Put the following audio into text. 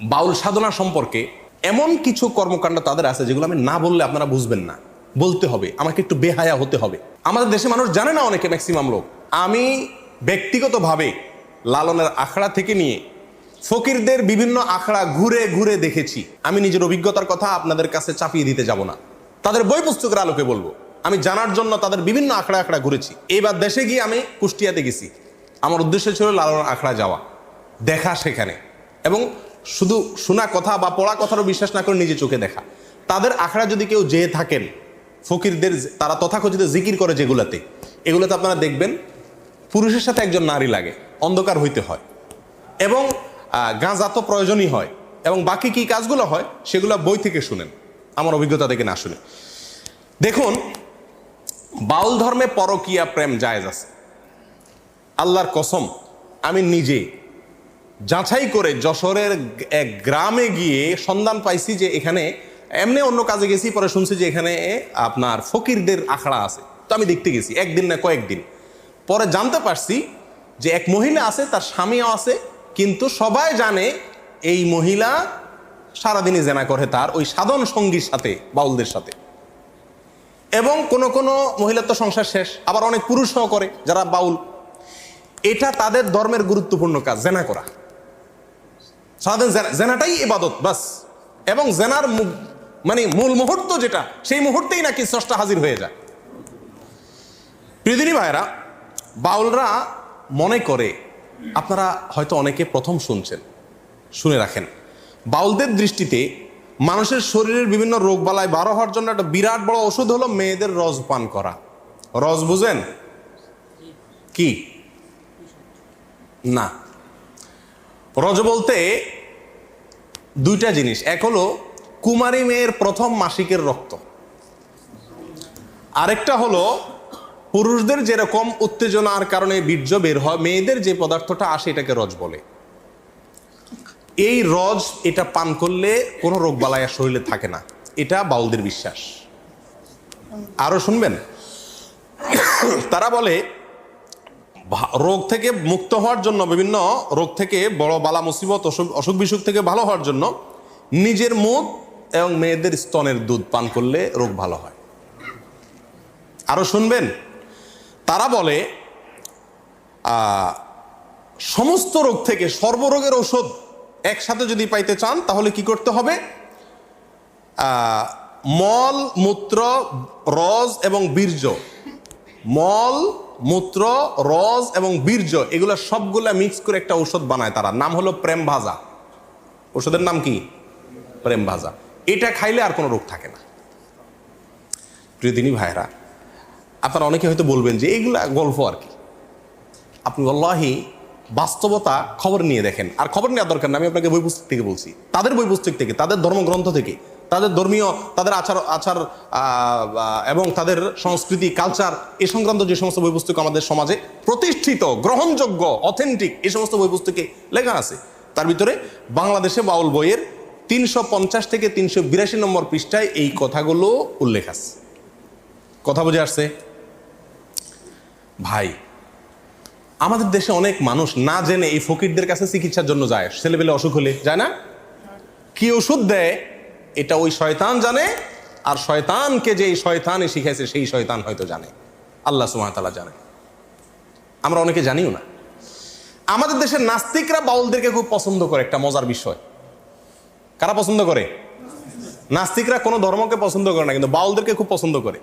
বাউল সাধনা সম্পর্কে এমন কিছু কর্মকাণ্ড তাদের আছে যেগুলো আমি না বললে আপনারা বুঝবেন না। বলতে হবে, আমাকে একটু বেহায়া হতে হবে। আমাদের দেশে মানুষ জানে না অনেকে ম্যাক্সিমাম লোক। আমি ব্যক্তিগতভাবে লালনের আখড়া থেকে নিয়ে ফকিরদের বিভিন্ন আখড়া ঘুরে ঘুরে দেখেছি। আমি নিজের অভিজ্ঞতার কথা আপনাদের কাছে চাপিয়ে দিতে যাব না। তাদের বই পুস্তকের আলোকে বলব। আমি জানার জন্য তাদের বিভিন্ন আখড়া আখড়া ঘুরেছি। এবার দেশে গিয়ে আমি কুষ্টিয়াতে গেছি। আমার উদ্দেশ্য ছিল লালনের আখড়া যাওয়া, দেখা সেখানে। এবং শুধু শোনা কথা বা পড়া কথারও বিশ্বাস না করে নিজে চোখে দেখা। তাদের আখড়া যদি কেউ যেয়ে থাকেন, ফকিরদের তারা তথাকথিত জিকির করে যেগুলাতে, এগুলোতে আপনারা দেখবেন পুরুষের সাথে একজন নারী লাগে, অন্ধকার হইতে হয়। এবং গাঁজা তো প্রয়োজনই হয়, এবং বাকি কি কাজগুলো হয়, সেগুলো বই থেকে শুনেন। আমার অভিজ্ঞতা থেকে না শুনে। দেখুন, বাউল ধর্মে পরকীয়া প্রেম জায়েজ আছে। আল্লাহর কসম, আমি নিজে যাচাই করে যশোরের এক গ্রামে গিয়ে সন্ধান পাইছি যে এখানে এমনি অন্য কাজে গেছি, পরে শুনছি যে এখানে আপনার ফকিরদের আখড়া আছে। তো আমি দেখতে গেছি, একদিন না কয়েকদিন। পরে জানতে পারছি যে এক মহিলা আছে, তার স্বামীও আছে, কিন্তু সবাই জানে এই মহিলা সারাদিনই জেনা করে তার ওই সাধন সঙ্গীর সাথে, বাউলদের সাথে। এবং কোনো কোনো মহিলার তো সংসার শেষ, আবার অনেক পুরুষও করে যারা বাউল। এটা তাদের ধর্মের গুরুত্বপূর্ণ কাজ, জেনা করা। সারাদিন জেনাটাই এবাদত বাস। এবং জেনার মানে মূল মুহূর্ত যেটা, সেই মুহূর্তেই নাকি স্রষ্টা হাজির হয়ে যায়। প্রিয়দিনী ভাইরা বাউলরা মনে করে, আপনারা হয়তো অনেকে প্রথম শুনছেন, শুনে রাখেন। বাউলদের দৃষ্টিতে মানুষের শরীরের বিভিন্ন রোগবালায় বারো হওয়ার জন্য একটা বিরাট বড় ওষুধ হলো মেয়েদের রস পান করা। রস বুঝেন? কি? না। রজ বলতে দুইটা জিনিস। এক হলো, কুমারী মেয়ের প্রথম মাসিকের রক্ত। আরেকটা হলো, পুরুষদের যেরকম উত্তেজনার কারণে বীর্য বের হয়, মেয়েদের যে পদার্থটা আসে এটাকে রজ বলে। এই রজ এটা পান করলে কোনো রোগ বালায় শরীরে থাকে না। এটা বাউলদের বিশ্বাস। আরও শুনবেন? তারা বলে রোগ থেকে মুক্ত হওয়ার জন্য, বিভিন্ন রোগ থেকে বড় বালা মুসিবত, অসুখ অসুখ বিসুখ থেকে ভালো হওয়ার জন্য নিজের মুখ এবং মেয়েদের স্তনের দুধ পান করলে রোগ ভালো হয়। আরও শুনবেন? তারা বলে সমস্ত রোগ থেকে সর্বরোগের ঔষধ একসাথে যদি পাইতে চান, তাহলে কি করতে হবে? মল, মূত্র, রস এবং বীর্য, মল মূত্র, রস এবং বীর্য, এগুলো সবগুলা মিক্স করে একটা ঔষধ বানায় তারা। নাম হলো প্রেম ভাজা। ওষুধের নাম কি? প্রেম ভাজা। এটা খাইলে আর কোনো রোগ থাকে না। প্রিয়দিনী ভাইরা আপনারা অনেকে হয়তো বলবেন যে এগুলা গল্প আর কি। আপনি আল্লাহি বাস্তবতা খবর নিয়ে দেখেন। আর খবর নেওয়ার দরকার না আমি আপনাকে বই পুস্তক থেকে বলছি। তাদের বই পুস্তক থেকে, তাদের ধর্মগ্রন্থ থেকে। তাদের ধর্মীয়, তাদের আচার আচার এবং তাদের সংস্কৃতি কালচার এ সংক্রান্ত যে সমস্ত বই পুস্তক আমাদের সমাজে প্রতিষ্ঠিত, গ্রহণযোগ্য অথেন্টিক এই সমস্ত বই পুস্তকে লেখা আছে। তার ভিতরে বাংলাদেশে বাউল বইয়ের তিনশো পঞ্চাশ থেকে তিনশো বিরাশি নম্বর পৃষ্ঠায় এই কথাগুলো উল্লেখ আছে। কথা বুঝে আসছে? ভাই, আমাদের দেশে অনেক মানুষ না জেনে এই ফকিরদের কাছে চিকিৎসার জন্য যায়। ছেলেবেলে অসুখ হলে, যায় না? কি ওষুধ দেয়? এটা ওই শয়তান জানে, আর শয়তানকে যে শয়তানে শিখেছে সেই শয়তান হয়তো জানে। আল্লাহ সুমাতালা জানে। আমরা অনেকে জানিও না। আমাদের দেশের নাস্তিকরা বাউলদেরকে খুব পছন্দ করে, একটা মজার বিষয়। কারা পছন্দ করে? নাস্তিকরা কোনো ধর্মকে পছন্দ করে না, কিন্তু বাউলদেরকে খুব পছন্দ করে।